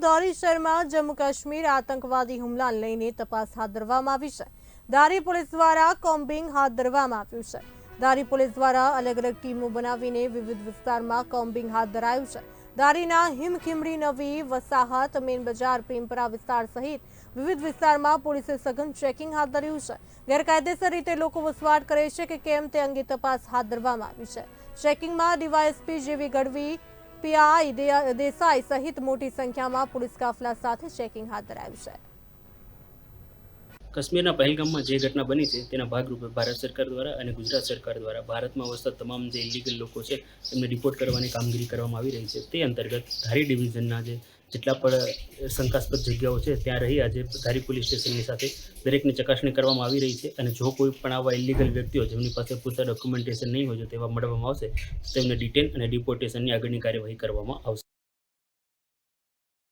ધારી શહેરમાં જમ્મુ કાશ્મીર આતંકવાદી હુમલાને લઈને તપાસ હાથ ધરવામાં આવી છે. ધારી પોલીસ દ્વારા કોમ્બિંગ હાથ ધરવામાં આવ્યું છે. ધારી પોલીસ દ્વારા અલગ અલગ ટીમો બનાવીને વિવિધ વિસ્તારમાં કોમ્બિંગ હાથ ધરાયું છે. ધારીના હિમખીમડી નવી વસાહત મેન બજાર પ્રેમપરા વિસ્તાર સહિત વિવિધ વિસ્તારમાં પોલીસે સઘન ચેકિંગ હાથ ધર્યું છે. ગેરકાયદેસર રીતે લોકો વસવાટ કરે છે કે કેમ તે અંગે તપાસ હાથ ધરવામાં આવી છે. ચેકિંગમાં ડીવાયએસપી જેવી ગઢવી પીઆઈ દેસાઈ સહિત મોટી સંખ્યામાં પોલીસ કાફલા સાથે ચેકિંગ હાથ ધરાયું છે. કાશ્મીરના પહેલગામમાં જે ઘટના બની છે, તેના ભાગરૂપે ભારત સરકાર દ્વારા અને ગુજરાત સરકાર દ્વારા ભારતમાં વસતા તમામ જે ઇલીગલ લોકો છે, એમને રિપોર્ટ કરવાની કામગીરી કરવામાં આવી રહી છે. તે અંતર્ગત ધારી ડિવિઝનના જે જેટલા પણ શંકાસ્પદ જગ્યાઓ છે, ત્યાં રહી આજે ધારી પોલીસ સ્ટેશનની સાથે દરેકની ચકાસણી કરવામાં આવી રહી છે અને જો કોઈ પણ આવા ઇલીગલ વ્યક્તિઓ જેમની પાસે પૂરતા ડોક્યુમેન્ટેશન નહીં હોય તેવા મળવામાં આવશે, તેમને ડિટેન અને ડિપોર્ટેશનની આગળની કાર્યવાહી કરવામાં આવશે.